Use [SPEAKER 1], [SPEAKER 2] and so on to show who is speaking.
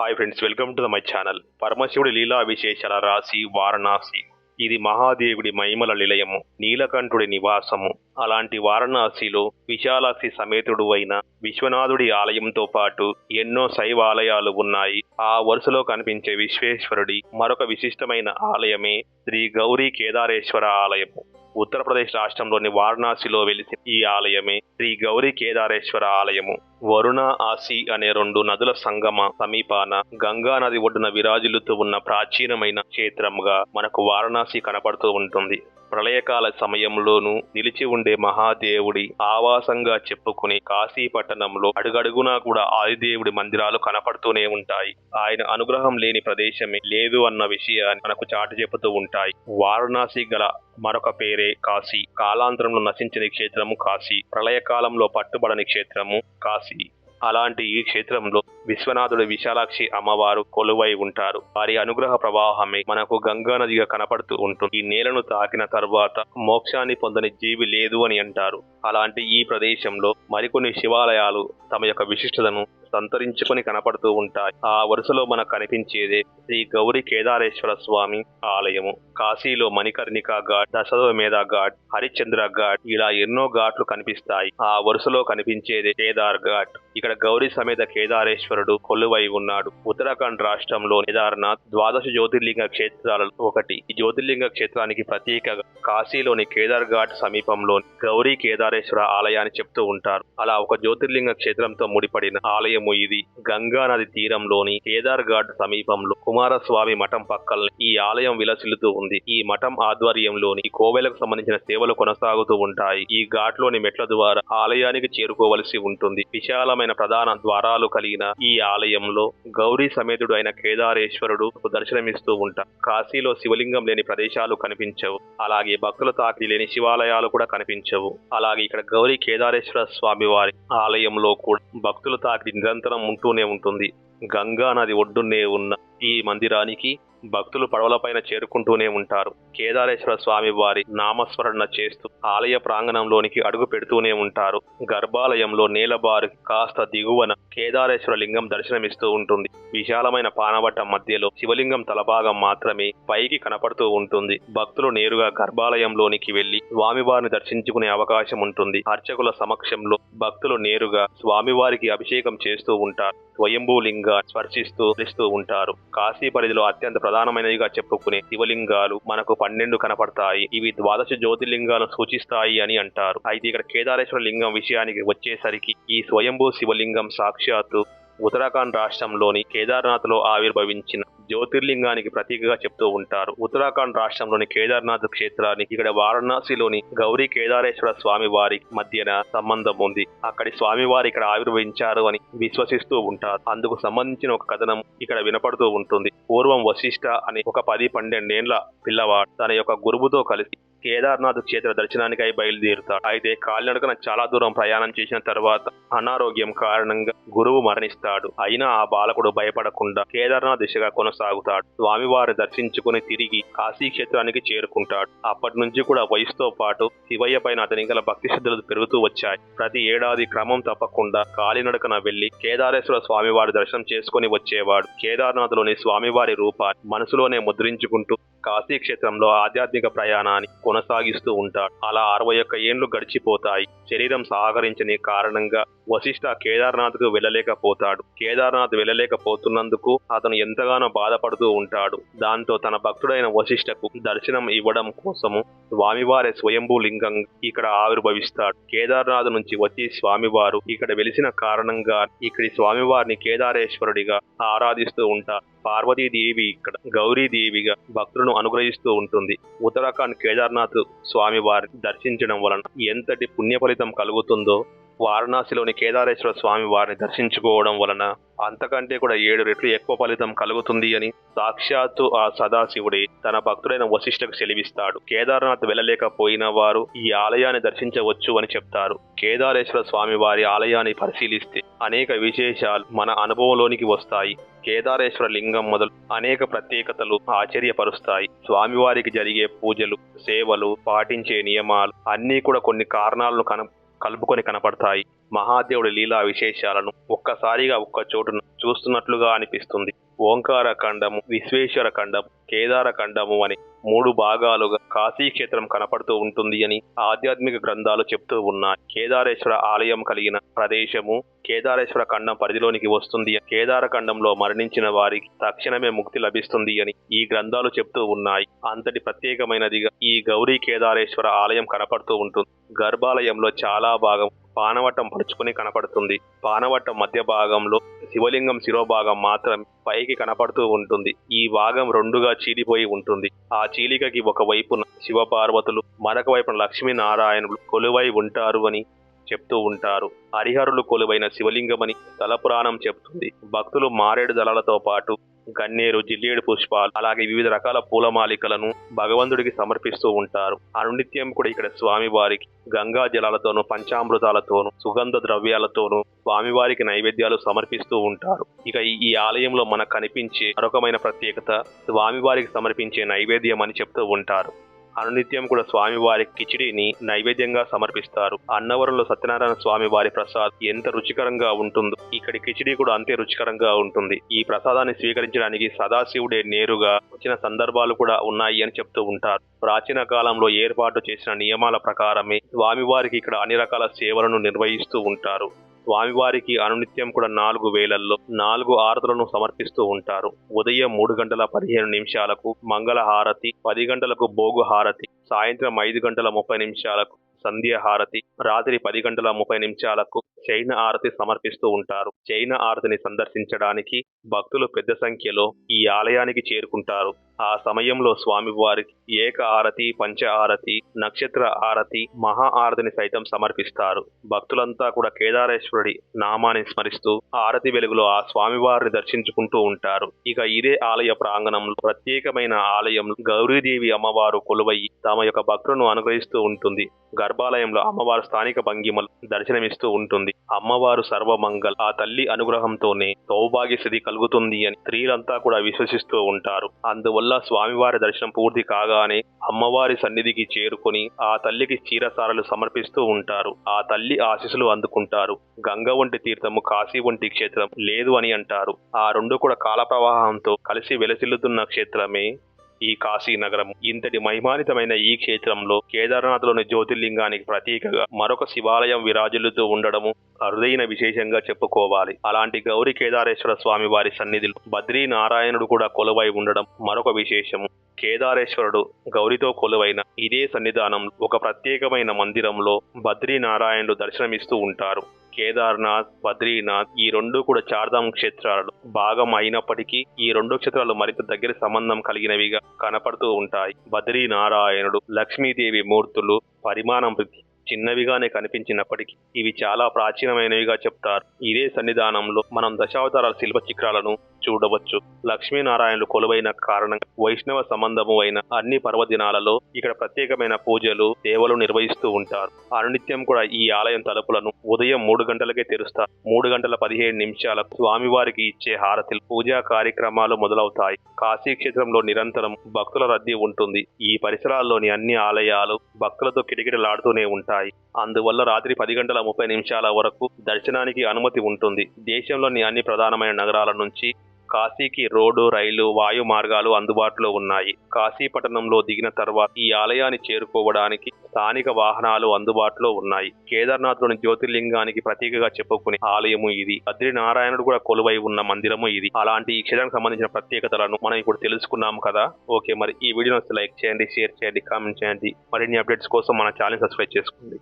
[SPEAKER 1] Hi friends welcome to the my channel పరమశివుడి లీలా విశేషాల రాశి వారణాసి. ఇది మహాదేవుడి మహిమల నిలయము నీలకంఠుడి నివాసము. అలాంటి వారణాసిలో విశాలాక్షి సమేతుడు అయిన విశ్వనాథుడి ఆలయంతో పాటు ఎన్నో శైవ ఆలయాలు ఉన్నాయి. ఆ వరుసలో కనిపించే విశ్వేశ్వరుడి మరొక విశిష్టమైన ఆలయమే శ్రీ గౌరీ కేదారేశ్వర ఆలయము. ఉత్తరప్రదేశ్ రాష్ట్రంలోని వారణాసిలో వెలిసిన ఈ ఆలయమే శ్రీ గౌరీ కేదారేశ్వర ఆలయము. వరుణ ఆసి అనే రెండు నదుల సంగమ సమీపాన గంగా నది ఒడ్డున విరాజిల్లుతూ ఉన్న ప్రాచీనమైన క్షేత్రముగా మనకు వారణాసి కనపడుతూ ఉంటుంది. ప్రళయకాల సమయంలోనూ నిలిచి ఉండే మహాదేవుడి ఆవాసంగా చెప్పుకుని కాశీ పట్టణంలో అడుగడుగునా కూడా ఆదిదేవుడి మందిరాలు కనపడుతూనే ఉంటాయి. ఆయన అనుగ్రహం లేని ప్రదేశమే లేదు అన్న విషయాన్ని మనకు చాటి చెబుతూ ఉంటాయి. వారణాసి గల మరొక పేరే కాశీ. కాలాంతరంలో నశించని క్షేత్రము కాశీ. ప్రళయకాలంలో పట్టుబడని క్షేత్రము కాశీ. అలాంటి ఈ క్షేత్రంలో విశ్వనాథుడు విశాలాక్షి అమ్మవారు కొలువై ఉంటారు. వారి అనుగ్రహ ప్రవాహమే మనకు గంగా నదిగా కనపడుతూ ఉంటుంది. ఈ నేలను తాకిన తర్వాత మోక్షాన్ని పొందని జీవి లేదు అని అంటారు. అలాంటి ఈ ప్రదేశంలో మరికొన్ని శివాలయాలు తమ యొక్క విశిష్టతను సంతరించుకొని కనపడుతూ ఉంటాయి. ఆ వరుసలో మనకు కనిపించేదే శ్రీ గౌరీ కేదారేశ్వర స్వామి ఆలయము. కాశీలో మణికర్ణిక ఘాట్ దశవమేధ ఘాట్ హరిశ్చంద్ర ఘాట్ ఇలా ఎన్నో ఘాట్లు కనిపిస్తాయి. ఆ వరుసలో కనిపించేది కేదార్ ఘాట్. ఇక్కడ గౌరీ సమేత కేదారేశ్వరుడు కొలువై ఉన్నాడు. ఉత్తరాఖండ్ రాష్ట్రంలో కేదార్నాథ్ ద్వాదశ జ్యోతిర్లింగ క్షేత్రాలలో ఒకటి. ఈ జ్యోతిర్లింగ క్షేత్రానికి ప్రత్యేకగా కాశీలోని కేదార్ ఘాట్ సమీపంలోని గౌరీ కేదారేశ్వర ఆలయాన్ని చెప్తూ ఉంటారు. అలా ఒక జ్యోతిర్లింగ క్షేత్రంతో ముడిపడిన ఆలయం ఆలయము ఇది. గంగా నది తీరంలోని కేదార్ ఘాట్ సమీపంలో కుమారస్వామి మఠం పక్కన ఈ ఆలయం విలసిల్లుతూ ఉంది. ఈ మఠం ఆధ్వర్యంలోని కోవెలకు సంబంధించిన సేవలు కొనసాగుతూ ఉంటాయి. ఈ ఘాట్లోని మెట్ల ద్వారా ఆలయానికి చేరుకోవలసి ఉంటుంది. విశాలమైన ప్రధాన ద్వారాలు కలిగిన ఈ ఆలయంలో గౌరీ సమేతుడు అయిన కేదారేశ్వరుడు దర్శనమిస్తూ ఉంటారు కాశీలో శివలింగం లేని ప్రదేశాలు కనిపించవు. అలాగే భక్తుల తాకిడి లేని శివాలయాలు కూడా కనిపించవు. అలాగే ఇక్కడ గౌరీ కేదారేశ్వర స్వామి వారి ఆలయంలో కూడా భక్తుల తాకిడి నిరంతరం ఉంటూనే ఉంటుంది. గంగా నది ఒడ్డునే ఉన్న ఈ మందిరానికి భక్తులు పడవలపైన చేరుకుంటూనే ఉంటారు. కేదారేశ్వర స్వామి వారి నామస్మరణ చేస్తూ ఆలయ ప్రాంగణంలోనికి అడుగు పెడుతూనే ఉంటారు. గర్భాలయంలో నేలబారు కాస్త దిగువన కేదారేశ్వర లింగం దర్శనమిస్తూ ఉంటుంది. విశాలమైన పానవట్ట మధ్యలో శివలింగం తలభాగం మాత్రమే పైకి కనపడుతూ ఉంటుంది. భక్తులు నేరుగా గర్భాలయంలోనికి వెళ్ళి స్వామివారిని దర్శించుకునే అవకాశం ఉంటుంది. అర్చకుల సమక్షంలో భక్తులు నేరుగా స్వామివారికి అభిషేకం చేస్తూ ఉంటారు. స్వయంభూలింగ స్పర్శిస్తూ ధరిస్తూ ఉంటారు. కాశీ పరిధిలో అత్యంత ప్రధానమైనదిగా చెప్పుకునే శివలింగాలు మనకు పన్నెండు కనపడతాయి. ఇవి ద్వాదశ జ్యోతిర్లింగాలను సూచిస్తాయి అని అంటారు. అయితే ఇక్కడ కేదారేశ్వర లింగం విషయానికి వచ్చేసరికి ఈ స్వయంభూ శివలింగం సాక్షి సాక్షాత్తు ఉత్తరాఖండ్ రాష్ట్రంలోని కేదార్నాథ్లో ఆవిర్భవించిన జ్యోతిర్లింగానికి ప్రతీకగా చెప్తూ ఉంటారు. ఉత్తరాఖండ్ రాష్ట్రంలోని కేదార్నాథ్ క్షేత్రానికి ఇక్కడ వారణాసిలోని గౌరీ కేదారేశ్వర స్వామి వారి మధ్యన సంబంధం ఉంది. అక్కడి స్వామివారి ఇక్కడ ఆవిర్భవించారు అని విశ్వసిస్తూ ఉంటారు. అందుకు సంబంధించిన ఒక కథనం ఇక్కడ వినపడుతూ ఉంటుంది. పూర్వం వశిష్ఠ అనే ఒక పది పన్నెండేండ్ల పిల్లవాడు తన యొక్క గురువుతో కలిసి కేదార్నాథ్ క్షేత్ర దర్శనానికై బయలుదేరుతాడు. అయితే కాలినడకన చాలా దూరం ప్రయాణం చేసిన తర్వాత అనారోగ్యం కారణంగా గురువు మరణిస్తాడు. అయినా ఆ బాలకుడు భయపడకుండా కేదార్నాథ్ దిశగా కొనసాగుతాడు. స్వామివారి దర్శించుకుని తిరిగి కాశీ క్షేత్రానికి చేరుకుంటాడు. అప్పటి నుంచి కూడా వయసుతో పాటు శివయ్య పైన అతని గల భక్తి శ్రద్ధలు పెరుగుతూ వచ్చాయి. ప్రతి ఏడాది క్రమం తప్పకుండా కాలినడకన వెళ్ళి కేదారేశ్వర స్వామివారి దర్శనం చేసుకుని వచ్చేవాడు. కేదార్నాథ్లోని స్వామివారి రూపాన్ని మనసులోనే ముద్రించుకుంటూ కాశీ క్షేత్రంలో ఆధ్యాత్మిక ప్రయాణాన్ని కొనసాగిస్తూ ఉంటాడు. అలా అరవై ఒక్క ఏండ్లు గడిచిపోతాయి. శరీరం సహకరించని కారణంగా వశిష్ఠ కేదార్నాథ్కు వెళ్ళలేకపోతాడు. కేదార్నాథ్ వెళ్ళలేకపోతున్నందుకు అతను ఎంతగానో బాధపడుతూ ఉంటాడు. దాంతో తన భక్తుడైన వశిష్ఠకు దర్శనం ఇవ్వడం కోసము స్వామివారి స్వయంభూ లింగం ఇక్కడ ఆవిర్భవిస్తాడు. కేదార్నాథ్ నుంచి వచ్చి స్వామివారు ఇక్కడ వెలిసిన కారణంగా ఇక్కడి స్వామివారిని కేదారేశ్వరుడిగా ఆరాధిస్తూ ఉంటారు. పార్వతీదేవి ఇక్కడ గౌరీదేవిగా భక్తులను అనుగ్రహిస్తూ ఉంటుంది. ఉత్తరాఖండ్ కేదార్నాథ్ స్వామి వారిని దర్శించడం వలన ఎంతటి పుణ్య ఫలితం కలుగుతుందో వారణాసిలోని కేదారేశ్వర స్వామి వారిని దర్శించుకోవడం వలన అంతకంటే కూడా ఏడు రెట్లు ఎక్కువ ఫలితం కలుగుతుంది అని సాక్షాత్తు ఆ సదాశివుడే తన భక్తుడైన వశిష్ఠకు చెలివిస్తాడు కేదార్నాథ్ వెళ్ళలేకపోయిన వారు ఈ ఆలయాన్ని దర్శించవచ్చు అని చెప్తారు. కేదారేశ్వర స్వామి వారి ఆలయాన్ని పరిశీలిస్తే అనేక విశేషాలు మన అనుభవంలోనికి వస్తాయి. కేదారేశ్వర లింగం మొదలు అనేక ప్రత్యేకతలు ఆశ్చర్యపరుస్తాయి. స్వామివారికి జరిగే పూజలు సేవలు పాటించే నియమాలు అన్నీ కూడా కొన్ని కారణాలను కన కలుపుకొని కనపడతాయి. మహాదేవుడి లీలా విశేషాలను ఒక్కసారిగా ఒక్క చోటున చూస్తున్నట్లుగా అనిపిస్తుంది. ఓంకార ఖండము విశ్వేశ్వర ఖండము కేదారఖండము అని మూడు భాగాలుగా కాశీ క్షేత్రం కనపడుతూ ఉంటుంది అని ఆధ్యాత్మిక గ్రంథాలు చెప్తూ ఉన్నాయి. కేదారేశ్వర ఆలయం కలిగిన ప్రదేశము కేదారేశ్వర ఖండం పరిధిలోనికి వస్తుంది. కేదారఖండంలో మరణించిన వారికి తక్షణమే ముక్తి లభిస్తుంది అని ఈ గ్రంథాలు చెప్తూ ఉన్నాయి. అంతటి ప్రత్యేకమైనదిగా ఈ గౌరీ కేదారేశ్వర ఆలయం కనపడుతూ ఉంటుంది. గర్భాలయంలో చాలా భాగం పానవటం పరుచుకుని కనపడుతుంది. పానవటం మధ్య భాగంలో శివలింగం శిరోభాగం మాత్రం పైకి కనపడుతూ ఉంటుంది. ఈ భాగం రెండుగా చీలిపోయి ఉంటుంది. ఆ చీలికకి ఒక వైపున శివపార్వతులు మరొక వైపున లక్ష్మీనారాయణులు కొలువై ఉంటారు అని చెప్తూ ఉంటారు. హరిహరులు కొలువైన శివలింగమని తలపురాణం చెప్తుంది. భక్తులు మారేడు దళాలతో పాటు గన్నేరు జిల్లేడు పుష్పాలు అలాగే వివిధ రకాల పూలమాలికలను భగవంతుడికి సమర్పిస్తూ ఉంటారు. అనునిత్యం కూడా ఇక్కడ స్వామివారికి గంగా జలాలతోనూ పంచామృతాలతోనూ సుగంధ ద్రవ్యాలతోనూ స్వామివారికి నైవేద్యాలు సమర్పిస్తూ ఉంటారు. ఇక ఈ- ఈ ఆలయంలో మనకు కనిపించే మరొకమైన ప్రత్యేకత స్వామివారికి సమర్పించే నైవేద్యం అని చెప్తూ ఉంటారు. అనునిత్యం కూడా స్వామివారికి కిచిడిని నైవేద్యంగా సమర్పిస్తారు. అన్నవరంలో సత్యనారాయణ స్వామి వారి ప్రసాద్ ఎంత రుచికరంగా ఉంటుందో. ఇక్కడి కిచిడి కూడా అంతే రుచికరంగా ఉంటుంది. ఈ ప్రసాదాన్ని స్వీకరించడానికి సదాశివుడే నేరుగా వచ్చిన సందర్భాలు కూడా ఉన్నాయి అని చెప్తూ ఉంటారు. ప్రాచీన కాలంలో ఏర్పాటు చేసిన నియమాల ప్రకారమే స్వామివారికి ఇక్కడ అన్ని రకాల సేవలను నిర్వహిస్తూ ఉంటారు. స్వామివారికి అనునిత్యం కూడా నాలుగు వేలల్లో నాలుగు ఆరతులను సమర్పిస్తూ ఉంటారు. ఉదయం మూడు గంటల పదిహేను నిమిషాలకు మంగళ హారతి పది గంటలకు భోగు హారతి సాయంత్రం ఐదు గంటల ముప్పై నిమిషాలకు సంధ్య హారతి రాత్రి పది గంటల ముప్పై నిమిషాలకు చైన ఆరతి సమర్పిస్తూ ఉంటారు. చైన ఆరతిని సందర్శించడానికి భక్తులు పెద్ద సంఖ్యలో ఈ ఆలయానికి చేరుకుంటారు. ఆ సమయంలో స్వామివారికి ఏక ఆరతి పంచ ఆరతి నక్షత్ర ఆరతి మహా ఆరతిని సైతం సమర్పిస్తారు. భక్తులంతా కూడా కేదారేశ్వరుడి నామాన్ని స్మరిస్తూ ఆరతి వెలుగులో ఆ స్వామివారిని దర్శించుకుంటూ ఉంటారు. ఇక ఇదే ఆలయ ప్రాంగణంలో ప్రత్యేకమైన ఆలయం గౌరీదేవి అమ్మవారు కొలువయ్యి తమ యొక్క భక్తులను అనుగ్రహిస్తూ ఉంటుంది. గర్భాలయంలో అమ్మవారు స్థానిక భంగిమలు దర్శనమిస్తూ ఉంటుంది. అమ్మవారు సర్వమంగల్ ఆ తల్లి అనుగ్రహంతోనే సౌభాగ్య స్థితి కలుగుతుంది అని స్త్రీలంతా కూడా విశ్వసిస్తూ ఉంటారు. అందువల్ల స్వామివారి దర్శనం పూర్తి కాగానే అమ్మవారి సన్నిధికి చేరుకొని ఆ తల్లికి చీరసారలు సమర్పిస్తూ ఉంటారు. ఆ తల్లి ఆశీస్సులు అందుకుంటారు. గంగ వంటి తీర్థము కాశీ వంటి క్షేత్రం లేదు అని అంటారు. ఆ రెండు కూడా కాల ప్రవాహంతో కలిసి వెలసిల్లుతున్న క్షేత్రమే ఈ కాశీ నగరం. ఇంతటి మహిమానితమైన ఈ క్షేత్రంలో కేదార్నాథ్లోని జ్యోతిర్లింగానికి ప్రతీకగా మరొక శివాలయం విరాజిల్లుతూ ఉండడము అరుదైన విశేషంగా చెప్పుకోవాలి. అలాంటి గౌరి కేదారేశ్వర స్వామి వారి సన్నిధిలో బద్రీ నారాయణుడు కూడా కొలువై ఉండడం మరొక విశేషము కేదారేశ్వరుడు గౌరితో కొలువైన ఇదే సన్నిధానం ఒక ప్రత్యేకమైన మందిరంలో బద్రీ నారాయణుడు దర్శనమిస్తూ ఉంటారు. కేదార్నాథ్ బద్రీనాథ్ ఈ రెండు కూడా చార్ధామ్ క్షేత్రాలు భాగం అయినప్పటికీ ఈ రెండు క్షేత్రాలు మరింత దగ్గర సంబంధం కలిగినవిగా కనపడుతూ ఉంటాయి. బద్రీ నారాయణుడు లక్ష్మీదేవి మూర్తులు పరిమాణం చిన్నవిగానే కనిపించినప్పటికీ ఇవి చాలా ప్రాచీనమైనవిగా చెప్తారు. ఇదే సన్నిధానంలో మనం దశావతారాల శిల్ప చిత్రాలను చూడవచ్చు. లక్ష్మీనారాయణులు కొలువైన కారణంగా వైష్ణవ సంబంధము అయిన అన్ని పర్వదినాలలో ఇక్కడ ప్రత్యేకమైన పూజలు సేవలు నిర్వహిస్తూ ఉంటారు. అనునిత్యం కూడా ఈ ఆలయం తలుపులను ఉదయం మూడు గంటలకే తెరుస్తారు. మూడు గంటల పదిహేడు నిమిషాలకు స్వామివారికి ఇచ్చే హారతిలు పూజా కార్యక్రమాలు మొదలవుతాయి. కాశీ క్షేత్రంలో నిరంతరం భక్తుల రద్దీ ఉంటుంది. ఈ పరిసరాల్లోని అన్ని ఆలయాలు భక్తులతో కిటకిటలాడుతూనే ఉంటాయి. అందువల్ల రాత్రి పది గంటల ముప్పై నిమిషాల వరకు దర్శనానికి అనుమతి ఉంటుంది. దేశంలోని అన్ని ప్రధానమైన నగరాల నుంచి కాశీకి రోడ్డు రైలు వాయు మార్గాలు అందుబాటులో ఉన్నాయి. కాశీ పట్టణంలో దిగిన తర్వాత ఈ ఆలయాన్ని చేరుకోవడానికి స్థానిక వాహనాలు అందుబాటులో ఉన్నాయి. కేదార్నాథ్లోని జ్యోతిర్లింగానికి ప్రతీకగా చెప్పుకునే ఆలయము ఇది. బద్రి నారాయణుడు కూడా కొలువై ఉన్న మందిరము ఇది. అలాంటి ఈ క్షేత్రానికి సంబంధించిన ప్రత్యేకతలను మనం ఇప్పుడు తెలుసుకున్నాం కదా. ఓకే మరి ఈ వీడియోని లైక్ చేయండి షేర్ చేయండి కామెంట్ చేయండి. మరిన్ని అప్డేట్స్ కోసం మన ఛానల్ సబ్స్క్రైబ్ చేసుకోండి.